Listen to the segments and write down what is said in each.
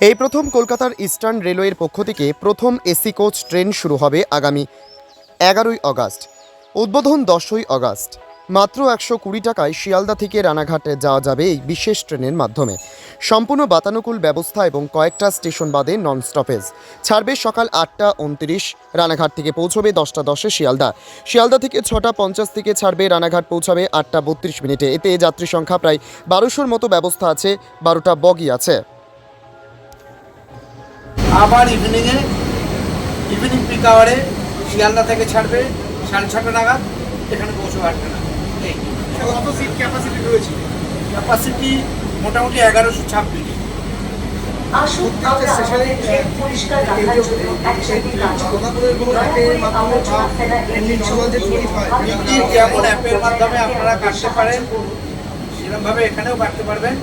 এই প্রথম কলকাতার ইস্টার্ন রেলওয়ের পক্ষ থেকে প্রথম এসি কোচ ট্রেন শুরু হবে আগামী এগারোই অগাস্ট, উদ্বোধন দশই অগাস্ট। মাত্র একশো কুড়ি টাকায় শিয়ালদা থেকে রানাঘাটে যাওয়া যাবে এই বিশেষ ট্রেনের মাধ্যমে। সম্পূর্ণ বাতানুকূল ব্যবস্থা এবং কয়েকটা স্টেশন বাদে নন স্টপেজ ছাড়বে সকাল আটটা উনত্রিশ, রানাঘাট থেকে পৌঁছবে দশটা দশে শিয়ালদা। শিয়ালদা থেকে ছটা পঞ্চাশ থেকে ছাড়বে, রানাঘাট পৌঁছাবে আটটা বত্রিশ মিনিটে। এতে যাত্রী সংখ্যা প্রায় বারোশোর মতো ব্যবস্থা আছে, বারোটা বগি আছে। আবার ইভিনিংয়ে ইভিনিং পিক আওয়ারে শিয়ালদা থেকে ছাড়বে সাড়ে ছটা নাগাদ এখানে পৌঁছবে আটটা নাগাদ। এই। কত সিট ক্যাপাসিটি রয়েছে? ক্যাপাসিটি মোটামুটি এগারোশো ছাব্বিশ। যেমন অ্যাপের মাধ্যমে আপনারা কাটতে পারেন সেরকমভাবে এখানেও কাটতে পারবেন।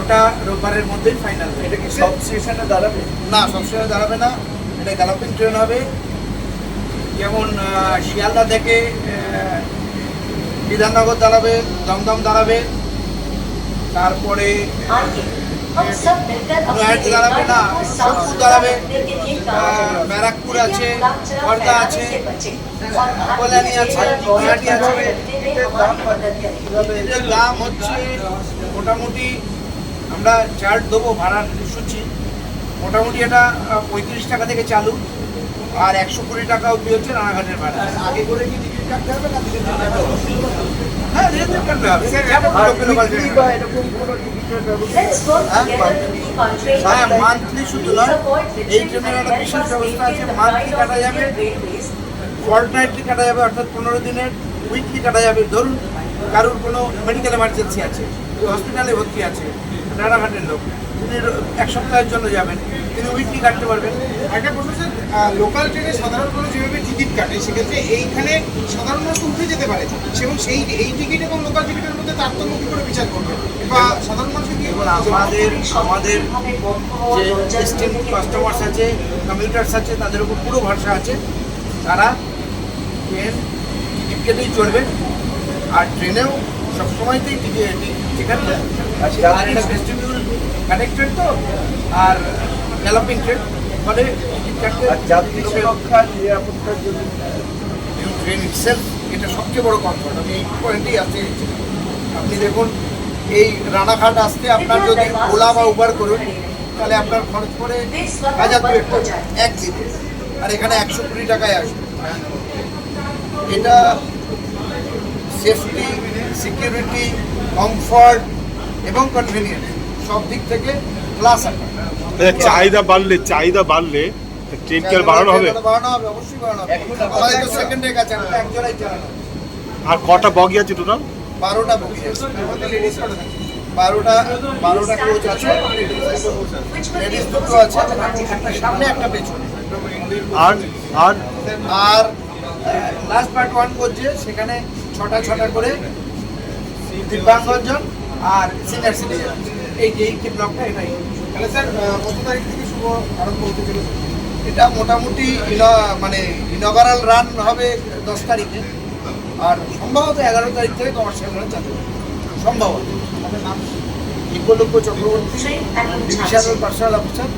ওটা রোববারের মধ্যেই ফাইনাল এটা কি সব সেশনে দাঁড়াবে? না সব সেশনে দাঁড়াবে না। এটা গ্যালাপিং ট্রেন হবে। যেমন শিয়ালদা থেকে বিধাননগর দাঁড়াবে দমদম দাঁড়াবে। তারপরে দাঁড়াবে না দাঁড়াবে। ব্যারাকপুর আছে খর্দা আছে? কল্যাণী আছে আছে। দাম হচ্ছে মোটামুটি আমরা চার্ট দেবো ভাড়ার সূচি। মোটামুটি এটা পঁয়ত্রিশ টাকা থেকে চালু। আর একশো কুড়ি টাকা অব্দি হচ্ছে রানাঘাটের ভাড়া। আগে করে কি টিকিট কাটতে হবে না হ্যাঁ কাটতে হবে। হ্যাঁ মান্থলি শুধু নয় এই ট্রেনের একটা বিশেষ ব্যবস্থা আছে মান্থলি কাটা যাবে ফর্টনাইটলি কাটা যাবে অর্থাৎ পনেরো দিনের উইকলি কাটা যাবে। ধরুন কারোর কোনো মেডিকেল এমার্জেন্সি আছে হসপিটালে ভর্তি আছে রানাঘাটের লোক। তিনি এক সপ্তাহের জন্য যাবেন তিনি উইকলি কাটতে পারবেন। একটা প্রশ্ন স্যার লোকাল ট্রেনে সাধারণ মানুষ যেভাবে টিকিট কাটে সেক্ষেত্রে এইখানে সাধারণ মানুষ উঠে যেতে পারে। এবং সেই এই টিকিট এবং লোকাল টিকিটের মধ্যে তারতম্য কি করে বিচার করবে? বা সাধারণ মানুষকে কি আমাদের আমাদের যে থেকে কাস্টমার্স আছে কমিউটার্স আছে তাদের উপর পুরো ভরসা আছে। তারা ট্রেন টিকিট কেটেই চলবে আর ট্রেনেও সবসময়তেই টিকিট যেখানে আর এটা ভেস্টিবিউল কানেক্টেড তো আর ডেভেলপিং ট্রেন ফলে যাত্রী সুরক্ষা নিরাপত্তার জন্য। ট্রেন ইটসেলফ এটা সবচেয়ে বড় কমফর্ট আমি এই পয়েন্টেই আসতে চাইছি। আপনি দেখুন এই রানাঘাট আসতে আপনার যদি ওলা বা উবার করুন তাহলে আপনার খরচ পড়ে হাজার দুয়েক টাকা এক দিনে আর এখানে একশো কুড়ি টাকায় আসবে। এটা সেফটি সিকিউরিটি কমফর্ট এবং কনভিনিয়েন্স সব দিক থেকে ক্লাস আছে চাহিদা বাড়লে চাহিদা বাড়লে ট্রেন কি আর বাড়ানো হবে? বাড়ানো হবে অবশ্যই বাড়ানো হবে। আমাদের তো সেকেন্ডে কাছে আমরা চালানো আর কটা বগি আছে টোটাল বারোটা বগি আছে। বারোটা বারোটা কোচ আছে। লেডিস দুটো আছে। একটা সামনে একটা পেছনে। আর আর? আর লাস্ট পার্ট ওয়ান করছে সেখানে ছটা ছটা করে দিব্যাঙ্গজন আর সিনিয়র সিটিজেন এই যে এই ব্লকটা এটাই। তাহলে স্যার কত তারিখ থেকে শুভ আরম্ভ হতে চলেছে? এটা মোটামুটি মানে ইনগারাল রান হবে দশ তারিখে। আর সম্ভবত এগারো তারিখ থেকে কমার্শিয়াল রান চালু সম্ভবত। বিকল্প চক্রবর্তী ডিভিশনাল পার্সোনাল অফিসার